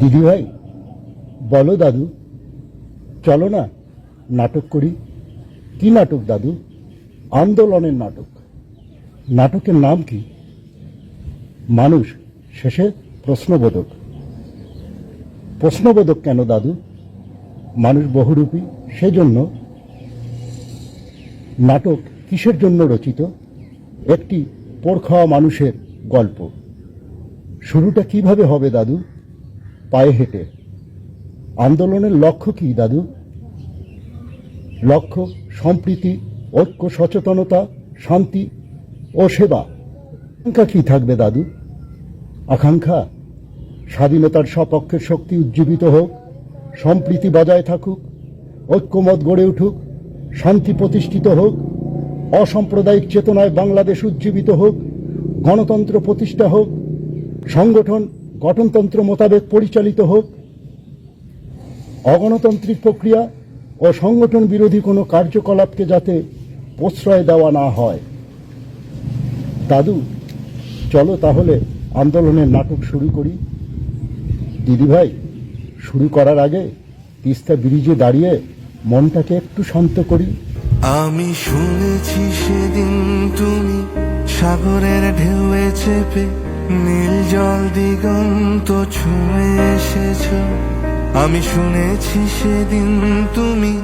দিদিভাই, বলো দাদু। চলো না, নাটক করি। কি নাটক দাদু? আন্দোলনের নাটক। নাটকের নাম কি? মানুষ, শেষে প্রশ্নবোধক। প্রশ্নবোধক কেন দাদু? মানুষ বহুরূপী, সেজন্য। নাটক কিসের জন্য রচিত? একটি পোড় খাওয়া মানুষের গল্প। শুরুটা কীভাবে হবে দাদু? পায়ে হেঁটে। আন্দোলনের লক্ষ্য কি, দাদু? লক্ষ্য সম্প্রীতি, ঐক্য, সচেতনতা, শান্তি ও সেবা। আকাঙ্ক্ষা কি থাকবে, দাদু? আকাঙ্ক্ষা? স্বাধীনতার সপক্ষের শক্তি উজ্জীবিত হোক, সম্প্রীতি বজায় থাকুক, ঐক্যমত গড়ে উঠুক, শান্তি প্রতিষ্ঠিত হোক, অসাম্প্রদায়িক চেতনায় বাংলাদেশ উজ্জীবিত হোক, গণতন্ত্র প্রতিষ্ঠা হোক, সংগঠন গঠনতন্ত্র মোতাবেক পরিচালিত হোক, অগণতান্ত্রিক প্রক্রিয়া ও সংগঠন বিরোধী কোনো কার্যকলাপকে যাতে প্রশ্রয় দেওয়া না হয়। দাদু, চলো তাহলে আন্দোলনের নাটক শুরু করি। দিদিভাই, শুরু করার আগে তিস্তা ব্রিজে দাঁড়িয়ে মনটাকে একটু শান্ত করি। আমি শুনেছি সেদিন তুমি সাগরের ঢেউয়ে চেপে নীল জল দিগন্ত ছুঁয়ে এসেছ। আমি শুনেছি সেদিন তুমি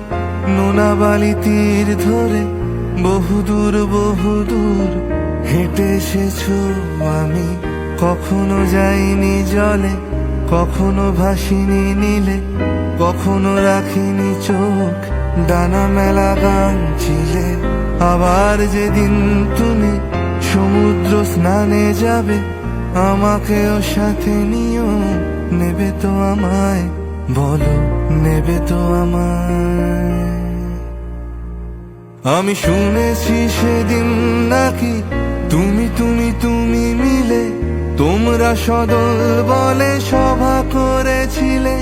নোনাবালি তীর ধরে বহুদূর বহুদূর হেঁটে এসেছ। আমি কখনো যাইনি জলে, কখনো ভাসিনি নীলে, কখনো রাখিনি চোখ, ডানা মেলা গান ছিলে আবার যেদিন তুমি সমুদ্র স্নানে যাবে, আমাকেও সাথে নিও। নেবে তো আমায়, বলো, নেবে তো আমায়। আমি শুনেছি সেদিন নাকি, তুমি তুমি তুমি মিলে, তোমরা সদল বলে সভা করেছিলে।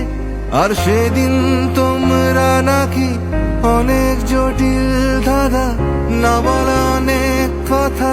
আর সেদিন তোমরা নাকি অনেক জটিল দাদা না বলা অনেক কথা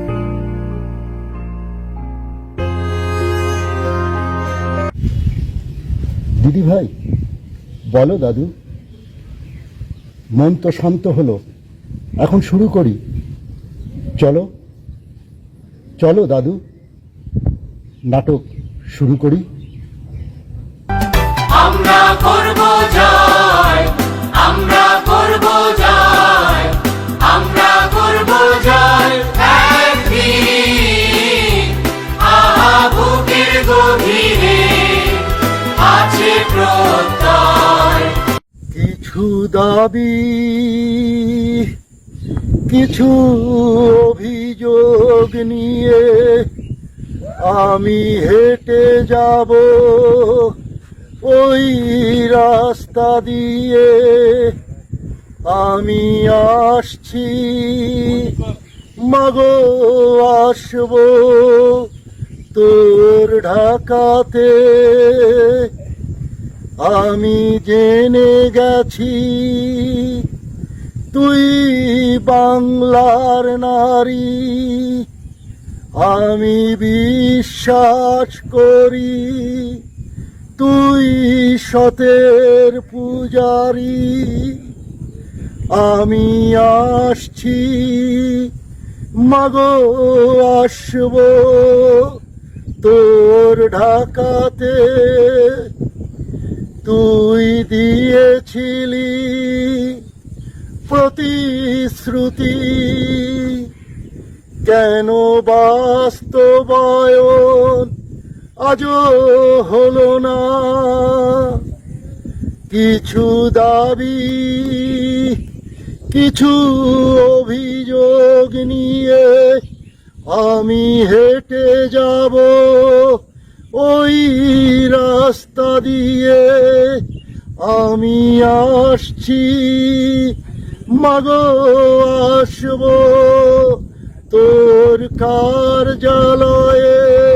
দিদিভাই বলো দাদু। মন তো শান্ত হলো। এখন শুরু করি। চলো চলো দাদু। নাটক শুরু করি। আমরা করব দাবি, কিছু অভিযোগ নিয়ে আমি হেঁটে যাব। ওই রাস্তা দিয়ে আমি আসছি। মাগো, আসব তোর ঢাকাতে। আমি জেনে গেছি, তুই বাংলার নারী। আমি বিশ্বাস করি, তুই সতের পূজারি। আমি আসছি, মাগো আসব তোর ঢাকাতে। তুই দিয়েছিলি প্রতিশ্রুতি। কেন বাস্তবায়ন আজও হলো না? কিছু দাবি, কিছু অভিযোগ নিয়ে আমি হেঁটে যাব। ওই রাস্তা দিয়ে আমি আসছি। মাগো আসব তোর কার্যালয়ে।